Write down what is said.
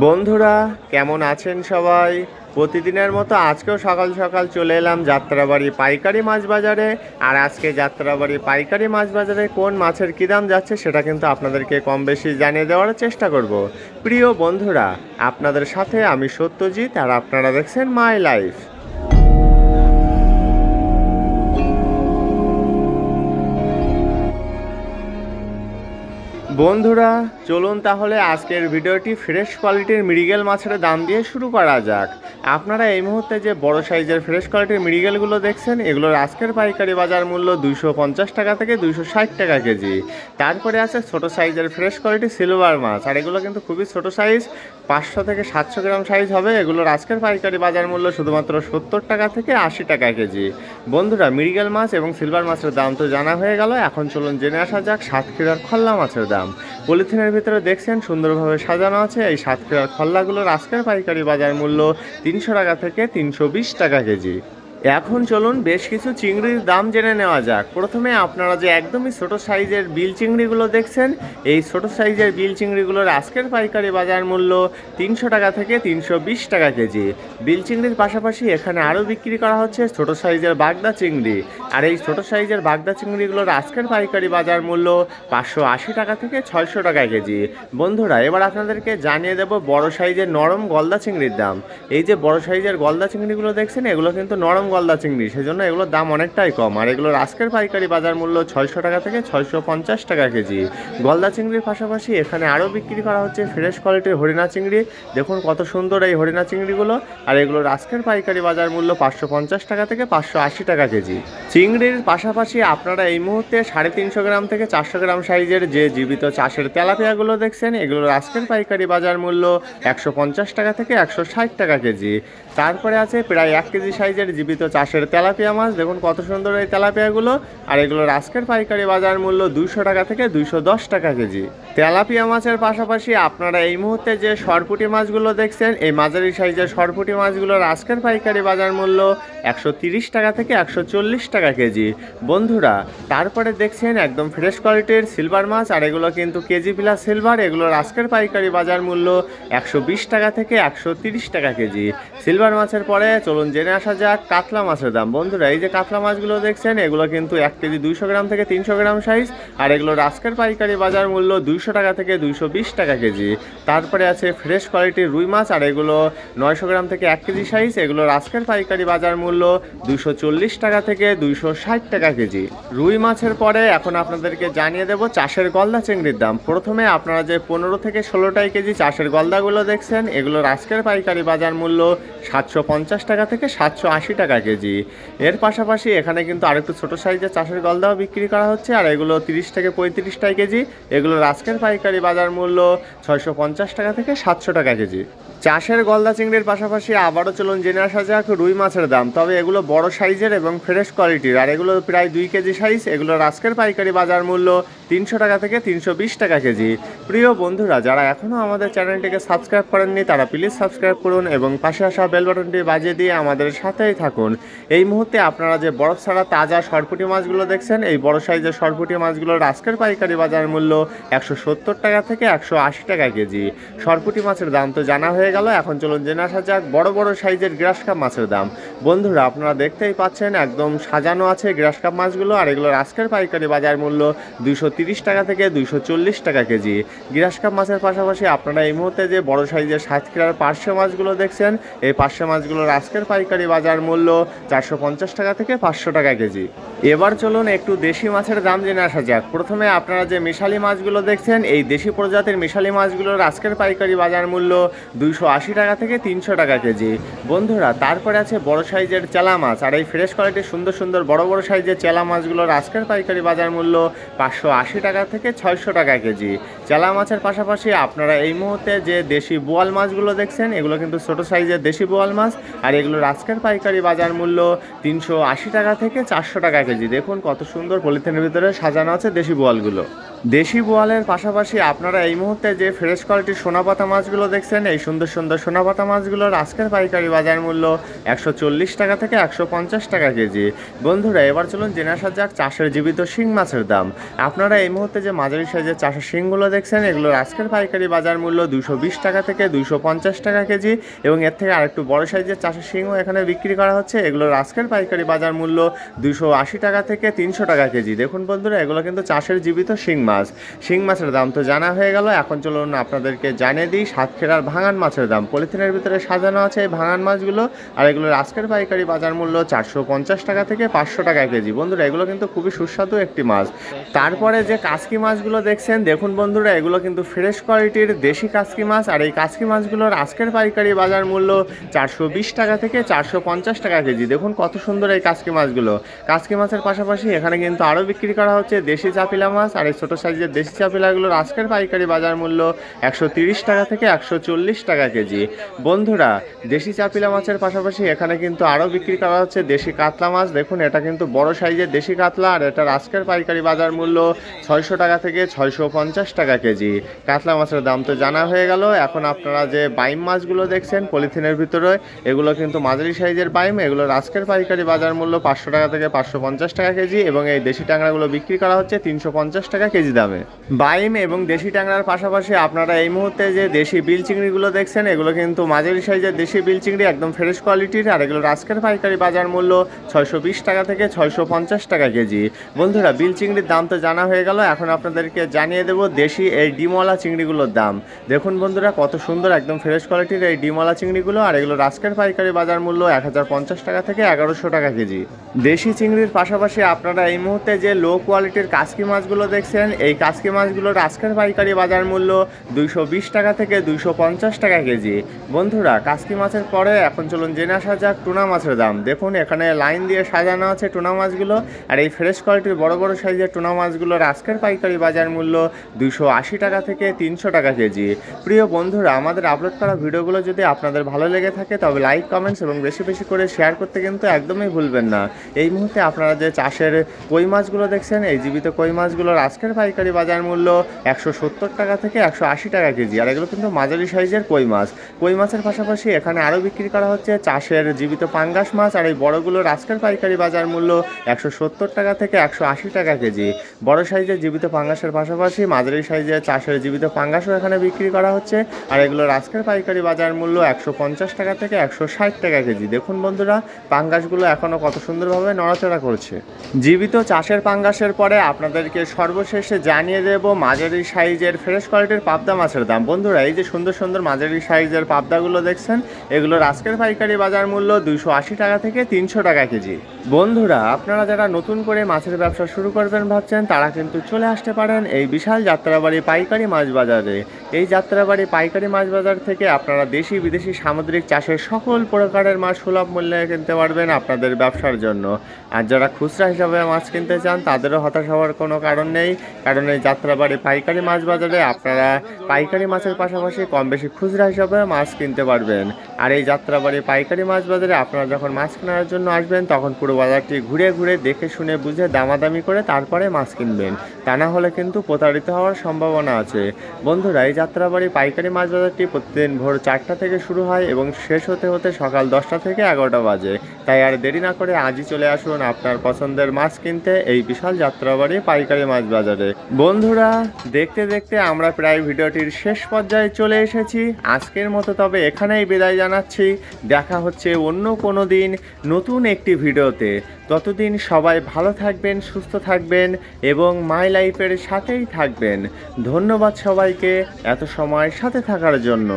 বন্ধুরা, কেমন আছেন সবাই? প্রতিদিনের মতো আজকেও সকাল সকাল চলে এলাম যাত্রাবাড়ি পাইকারি মাছ বাজারে। আর আজকে যাত্রাবাড়ি পাইকারি মাছ বাজারে কোন মাছের কী দাম যাচ্ছে সেটা কিন্তু আপনাদেরকে কম বেশি জানিয়ে দেওয়ার চেষ্টা করব। প্রিয় বন্ধুরা, আপনাদের সাথে আমি সত্যজিৎ আর আপনারা দেখছেন মাই লাইফ। বন্ধুরা, চলুন তাহলে আজকের ভিডিওটি ফ্রেশ কোয়ালিটির মৃগেল মাছের দাম দিয়ে শুরু করা যাক। আপনারা এই মুহূর্তে যে বড় সাইজের ফ্রেশ কোয়ালিটির মৃগেলগুলো দেখছেন, এগুলোর আজকের পাইকারি বাজার মূল্য দুইশো পঞ্চাশ টাকা থেকে দুইশো ষাট টাকা কেজি। তারপরে আছে ছোট সাইজের ফ্রেশ কোয়ালিটি সিলভার মাছ, আর এগুলো কিন্তু খুবই ছোট সাইজ পাঁচশো থেকে সাতশো গ্রাম সাইজ হবে। এগুলোর আজকের পাইকারি বাজার মূল্য শুধুমাত্র সত্তর টাকা থেকে আশি টাকা কেজি। বন্ধুরা, মৃগেল মাছ এবং সিলভার মাছের দাম তো জানা হয়ে গেল, এখন চলুন জেনে আসা যাক সাতক্ষীরার খল্লা মাছের দাম। পলিথিনের ভিতরে দেখছেন সুন্দরভাবে সাজানো আছে। এই সাতক্ষীরার খল্লাগুলোর আজকের পাইকারি বাজার মূল্য তিনশো টাকা থেকে তিনশো বিশ টাকা কেজি। এখন চলুন বেশ কিছু চিংড়ির দাম জেনে নেওয়া যাক। প্রথমে আপনারা যে একদমই ছোট সাইজের বিল চিংড়িগুলো দেখছেন, এই ছোট সাইজের বিল চিংড়িগুলোর আজকের পাইকারি বাজার মূল্য তিনশো টাকা থেকে তিনশো বিশ টাকা কেজি। বিল চিংড়ির পাশাপাশি এখানে আরও বিক্রি করা হচ্ছে ছোট সাইজের বাগদা চিংড়ি। আর এই ছোট সাইজের বাগদা চিংড়িগুলোর আজকের পাইকারি বাজার মূল্য পাঁচশো আশি টাকা থেকে ছয়শো টাকা কেজি। বন্ধুরা, এবার আপনাদেরকে জানিয়ে দেব বড় সাইজের নরম গলদা চিংড়ির দাম। এই যে বড় সাইজের গলদা চিংড়িগুলো দেখছেন, এগুলো কিন্তু নরম গলদা চিংড়ি, সেজন্য এগুলোর দাম অনেকটাই কম। আর এগুলোর আজকের পাইকারি বাজার মূল্য ছয়শো টাকা থেকে ছয়শো পঞ্চাশ টাকা কেজি। গলদা চিংড়ির পাশাপাশি এখানে আরও বিক্রি করা হচ্ছে ফ্রেশ কোয়ালিটির হরিণা চিংড়ি। দেখুন কত সুন্দর এই হরিণা চিংড়িগুলো। আর এগুলোর আজকের পাইকারি বাজার মূল্য পাঁচশো পঞ্চাশ টাকা থেকে পাঁচশো আশি টাকা কেজি। চিংড়ির পাশাপাশি আপনারা এই মুহূর্তে সাড়ে তিনশো গ্রাম থেকে চারশো গ্রাম সাইজের যে জীবিত চাষের তেলাপিয়াগুলো দেখছেন, এগুলোর আজকের পাইকারি বাজার মূল্য একশো পঞ্চাশ টাকা থেকে একশো ষাট টাকা কেজি। তারপরে আছে প্রায় এক কেজি সাইজের জীবিত চাষের তেলাপিয়া মাছ। দেখুন কত সুন্দর এই তেলাপিয়াগুলো। আর এগুলোর আজকের পাইকারি বাজার মূল্য দুইশো টাকা থেকে দুইশো দশ টাকা কেজি। তেলাপিয়া মাছের পাশাপাশি আপনারা এই মুহূর্তে যে সরপুটি মাছগুলো দেখছেন, এই মাঝারি সাইজের সরপুটি মাছগুলোর আজকের পাইকারি বাজার মূল্য একশো টাকা থেকে একশো চল্লিশ টাকা কেজি। বন্ধুরা, তারপরে দেখছেন একদম ফ্রেশ কোয়ালিটির সিলভার মাছ, আর এগুলো কিন্তু কেজি প্লাস সিলভার এগুলোর আজকের পাইকারি বাজার মূল্য একশো বিশ টাকা থেকে একশো টাকা কেজি। সিলভার মাছের পরে চলুন জেনে আসা যাক, কাতলা মাছের দাম। বন্ধুরা, এই যে কাতলা মাছগুলো দেখছেন, এগুলো কিন্তু এক কেজি দুইশো গ্রাম থেকে তিনশো গ্রাম সাইজ আর এগুলোর আজকের পাইকারি বাজার মূল্য দুইশো টাকা থেকে দুইশো বিশ টাকা কেজি। তারপরে আছে ফ্রেশ কোয়ালিটির রুই মাছ, আর এগুলো নয়শো গ্রাম থেকে এক কেজি সাইজ এগুলোর আজকের পাইকারি বাজার মূল্য দুইশো চল্লিশ টাকা থেকে দুইশো ষাট টাকা কেজি। রুই মাছের পরে এখন আপনাদেরকে জানিয়ে দেব চাষের গলদা চিংড়ির দাম। প্রথমে আপনারা যে পনেরো থেকে ষোলোটাই কেজি চাষের গলদাগুলো দেখছেন, এগুলোর আজকের পাইকারি বাজার মূল্য সাতশো পঞ্চাশ টাকা থেকে সাতশো আশি টাকা কেজি এর পাশাপাশি এখানে কিন্তু আরেকটু ছোট সাইজের চাষের গলদাও বিক্রি করা হচ্ছে, আর এগুলো তিরিশ থেকে পঁয়ত্রিশ টাকা কেজি। এগুলোর আজকের পাইকারি বাজার মূল্য ছয়শো পঞ্চাশ টাকা থেকে সাতশো টাকা কেজি। চাষের গলদা চিংড়ির পাশাপাশি আবারও চলুন জেনে আসা যাক রুই মাছের দাম। তবে এগুলো বড় সাইজের এবং ফ্রেশ কোয়ালিটির, আর এগুলো প্রায় দুই কেজি সাইজ। এগুলোর আজকের পাইকারি বাজার মূল্য তিনশো টাকা থেকে তিনশো বিশ টাকা কেজি। প্রিয় বন্ধুরা, যারা এখনও আমাদের চ্যানেলটিকে সাবস্ক্রাইব করেননি, তারা প্লিজ সাবস্ক্রাইব করুন এবং পাশে আসা বেল বাটনটি বাজিয়ে দিয়ে আমাদের সাথেই থাকুন। এই মুহূর্তে আপনারা যে বরফ ছাড়া তাজা সরপুটি মাছগুলো দেখছেন, এই বড় সাইজের সরপুটি মাছগুলোর আজকের পাইকারি বাজার মূল্য একশো সত্তর টাকা থেকে একশো আশি টাকা কেজি। সরপুটি মাছের দাম তো জানা হয়ে গেল, এখন চলুন জেনে আসা যাক বড় বড় সাইজের গ্রাস কাপ মাছের দাম। বন্ধুরা, আপনারা দেখতেই পাচ্ছেন একদম সাজানো আছে গ্রাস কাপ মাছগুলো, আর এগুলোর আজকের পাইকারি বাজার মূল্য দুইশো তিরিশ টাকা থেকে দুইশো চল্লিশ টাকা কেজি। গ্রাস কাপ মাছের পাশাপাশি আপনারা এই মুহূর্তে যে বড় সাইজের সাতক্ষীরার পার্শ্ব মাছগুলো দেখছেন, এই পার্শ্ব মাছগুলোর আজকের পাইকারি বাজার মূল্য চারশো পঞ্চাশ টাকা থেকে পাঁচশো টাকা কেজি। এবার চলুন একটু দেশি মাছের দাম জেনে আসা যাক। প্রথমে আপনারা যে মিশালি মাছগুলো দেখছেন, এই দেশি প্রজাতির মিশালি মাছগুলোর আজকের পাইকারি বাজার মূল্য দুইশো আশি টাকা থেকে তিনশো টাকা কেজি। বন্ধুরা, তারপরে আছে বড় সাইজের চেলা মাছ, আর এই ফ্রেশ কোয়ালিটির সুন্দর সুন্দর বড় বড় সাইজের চেলা মাছগুলোর আজকের পাইকারি বাজার মূল্য পাঁচশো আশি টাকা থেকে ছয়শো টাকা কেজি। চেলা মাছের পাশাপাশি আপনারা এই মুহূর্তে যে দেশি বোয়াল মাছগুলো দেখছেন, এগুলো কিন্তু ছোট সাইজের দেশি বোয়াল মাছ, আর এগুলোর আজকের পাইকারি বাজার মূল্য তিনশো আশি টাকা থেকে চারশো টাকা কেজি। দেখুন কত সুন্দর পলিথিনের ভিতরে সাজানো আছে দেশি বোয়ালগুলো। দেশি বোয়ালের পাশাপাশি আপনারা এই মুহূর্তে যে ফ্রেশ কোয়ালিটির সোনাপাতা মাছগুলো দেখছেন, এই সুন্দর সুন্দর সোনাপাতা মাছগুলোর আজকের পাইকারি বাজার মূল্য একশো চল্লিশ টাকা থেকে একশো পঞ্চাশ টাকা কেজি। বন্ধুরা, এবার চলুন জেনে আসা যাক চাষের জীবিত শিং মাছের দাম। আপনারা এই মুহূর্তে যে মাঝারি সাইজের চাষের শিংগুলো দেখছেন, এগুলোর আজকের পাইকারি বাজার মূল্য দুশো টাকা থেকে পঞ্চাশ টাকা কেজি এবং এর থেকে আরেকটু বড় সাইজের চাষের শিংও এখানে বিক্রি করা হচ্ছে। এগুলোর আজকের পাইকারি বাজার মূল্য দুশো টাকা থেকে তিনশো টাকা কেজি। দেখুন বন্ধুরা, এগুলো কিন্তু চাষের জীবিত শিং মাছ। শিং মাছের দাম তো জানা হয়ে গেল। এখন চলুন আপনাদেরকে জানিয়ে দিই, সাতক্ষীরার ভাঙান মাছের দাম। পলিথিনের ভিতরে সাজানো আছে এই ভাঙান মাছগুলো। আর এগুলোর আজকের পাইকারি বাজার মূল্য চারশো পঞ্চাশ টাকা থেকে পাঁচশো টাকা কেজি। বন্ধুরা, এগুলো কিন্তু খুবই সুস্বাদু একটি মাছ। তারপরে যে কাসকি মাছগুলো দেখছেন, দেখুন বন্ধুরা, এগুলো কিন্তু ফ্রেশ কোয়ালিটির দেশি কাসকি মাছ। আর এই কাসকি মাছগুলোর আজকের পাইকারি বাজার মূল্য চারশো বিশ টাকা থেকে চারশো পঞ্চাশ টাকা কেজি। দেখুন কত সুন্দর এই কাসকি মাছগুলো। কাসকি মাছের পাশাপাশি এখানে কিন্তু আরও বিক্রি করা হচ্ছে দেশি চাপিলা মাছ আর এই ছোটো সাইজের দেশি চাপিলাগুলোর আজকের পাইকারি বাজার মূল্য একশো টাকা থেকে একশো চল্লিশ টাকা কেজি। বন্ধুরা, দেশি চাপিলা মাছের পাশাপাশি এখানে কিন্তু আরও বিক্রি করা হচ্ছে দেশি কাতলা মাছ। দেখুন, এটা কিন্তু বড় সাইজের দেশি কাতলা আর এটার আজকের পাইকারি বাজার মূল্য ছয়শো টাকা থেকে ছয়শো পঞ্চাশ টাকা কেজি। কাতলা মাছের দাম তো জানা হয়ে গেল। এখন আপনারা যে বাইম মাছগুলো দেখছেন, পলিথিনের ভিতরে, এগুলো কিন্তু মাঝারি সাইজের বাইম। এগুলোর আজকের পাইকারি বাজার মূল্য পাঁচশো টাকা থেকে পাঁচশো পঞ্চাশ টাকা কেজি এবং এই দেশি ট্যাংরাগুলো বিক্রি করা হচ্ছে তিনশো পঞ্চাশ টাকা কেজি দামে। বাইম এবং দেশি ট্যাংরার পাশাপাশি আপনারা এই মুহূর্তে যে দেশি বিল চিংড়িগুলো দেখছেন, এগুলো কিন্তু মাঝারি সাইজের দেশি বিল চিংড়ি, একদম ফ্রেশ কোয়ালিটির আর এগুলোর আজকের পাইকারি বাজার মূল্য ছয়শো বিশ টাকা থেকে ছয়শো পঞ্চাশ টাকা কেজি। বন্ধুরা, বিল চিংড়ির দাম তো জানা হয়ে গেল, এখন আপনাদেরকে জানিয়ে দেবো দেশি এই ডিমওয়ালা চিংড়িগুলোর দাম। দেখুন বন্ধুরা, কত সুন্দর একদম ফ্রেশ কোয়ালিটির এই ডিমওয়ালা চিংড়িগুলো, আর এগুলোর আজকের পাইকারি বাজার মূল্য এক হাজার পঞ্চাশ টাকা থেকে এগারোশো টাকা কেজি। দেশি চিংড়ির পাশাপাশি আপনারা এই মুহূর্তে যে লো কোয়ালিটির কাসকি মাছগুলো দেখছেন এই কাসকি মাছগুলোর আজকের পাইকারি বাজার মূল্য দুইশো বিশ টাকা থেকে দুইশো পঞ্চাশ টাকা কেজি। বন্ধুরা, কাসকি মাছের পরে এখন চলুন জেনে আসা যাক টুনা মাছের দাম। দেখুন, এখানে লাইন দিয়ে সাজানো আছে টুনা মাছগুলো আর এই ফ্রেশ কোয়ালিটির বড় বড় সাইজের টুনা মাছগুলোর আজকের পাইকারি বাজার মূল্য দুইশো আশি টাকা থেকে তিনশো টাকা কেজি। প্রিয় বন্ধুরা, আমাদের আপলোড করা ভিডিওগুলো যদি আপনাদের ভালো লেগে থাকে, তবে লাইক কমেন্টস এবং বেশি বেশি করে শেয়ার করতে কিন্তু একদমই ভুলবেন না। এই মুহূর্তে আপনারা যে চাষের কই মাছগুলো দেখছেন, এই জীবিত কই মাছগুলোর আজকের পাইকারি বাজার মূল্য একশো সত্তর টাকা থেকে একশো আশি টাকা কেজি। আর এগুলো কিন্তু মাঝারি সাইজের কই মাছ। কই মাছের পাশাপাশি এখানে আরও বিক্রি করা হচ্ছে চাষের জীবিত পাঙ্গাস মাছ আর এই বড়গুলোর আজকের পাইকারি বাজার মূল্য একশো সত্তর টাকা থেকে একশো আশি টাকা কেজি। বড় সাইজের জীবিত পাঙ্গাসের পাশাপাশি মাঝারি সাইজের চাষের জীবিত পাঙ্গাসও এখানে বিক্রি করা হচ্ছে। আর এগুলোর আজকের পাইকারি বাজার মূল্য একশো পঞ্চাশ টাকা থেকে একশো ষাট টাকা কেজি। দেখুন বন্ধুরা, পাঙ্গাসগুলো এখনও কত সুন্দরভাবে নড়াচড়া করছে। জীবিত চাষের পাঙ্গাসের পরে আপনাদেরকে সর্বশেষে জানিয়ে দেব মাঝারি সাইজের ফ্রেশ কোয়ালিটির পাবদা মাছের দাম। বন্ধুরা, এই যে সুন্দর সুন্দর মাঝারি সাইজের পাবদাগুলো দেখছেন, এগুলোর আজকের পাইকারি বাজার মূল্য দুইশো আশি টাকা থেকে তিনশো টাকা কেজি। বন্ধুরা, আপনারা যারা নতুন করে মাছের ব্যবসা শুরু করবেন ভাবছেন, তারা কিন্তু চলে আসতে পারেন এই বিশাল যাত্রাবাড়ি পাইকারি মাছ বাজারে। এই যাত্রাবাড়ি পাইকারি মাছ বাজার থেকে আপনারা দেশি বিদেশি সামুদ্রিক চাষের সকল প্রকারের মাছ সুলভ মূল্যে কিনতে পারবেন আপনাদের ব্যবসার জন্য। আর যারা খুচরা হিসাবে মাছ কিনতে চান, তাদেরও হতাশ হওয়ার কোনো কারণ নেই। কারণ এই যাত্রাবাড়ি পাইকারি মাছ বাজারে আপনারা পাইকারি মাছের পাশাপাশি কম বেশি খুচরা হিসাবে মাছ কিনতে পারবেন। আর এই যাত্রাবাড়ি পাইকারি মাছ বাজারে আপনারা যখন মাছ কেনার জন্য আসবেন, তখন পুরো বাজারটি ঘুরে ঘুরে দেখে শুনে বুঝে দামাদামি করে তারপরে মাছ কিনবেন। তা না হলে কিন্তু প্রতারিত হওয়ার সম্ভাবনা আছে। বন্ধুরা, এই যাত্রাবাড়ি পাইকারি মাছ বাজারটি প্রতিদিন ভোর চারটা থেকে শুরু হয় এবং শেষ হতে হতে সকাল দশটা থেকে এগারোটা বাজে। তাই আর দেরি না করে আজই চলে আসুন আপনার পছন্দের মাছ কিনতে এই বিশাল যাত্রাবাড়ি পাইকারি মাছ বাজারে। বন্ধুরা, দেখতে দেখতে আমরা প্রায় ভিডিওটির শেষ পর্যায়ে চলে এসেছি। আজকের মতো তবে এখানেই বিদায় জানাচ্ছি। দেখা হচ্ছে অন্য কোনো দিন নতুন একটি ভিডিওতে। ততদিন সবাই ভালো থাকবেন, সুস্থ থাকবেন এবং মাই লাইফের সাথেই থাকবেন। ধন্যবাদ সবাইকে এত সময় সাথে থাকার জন্য।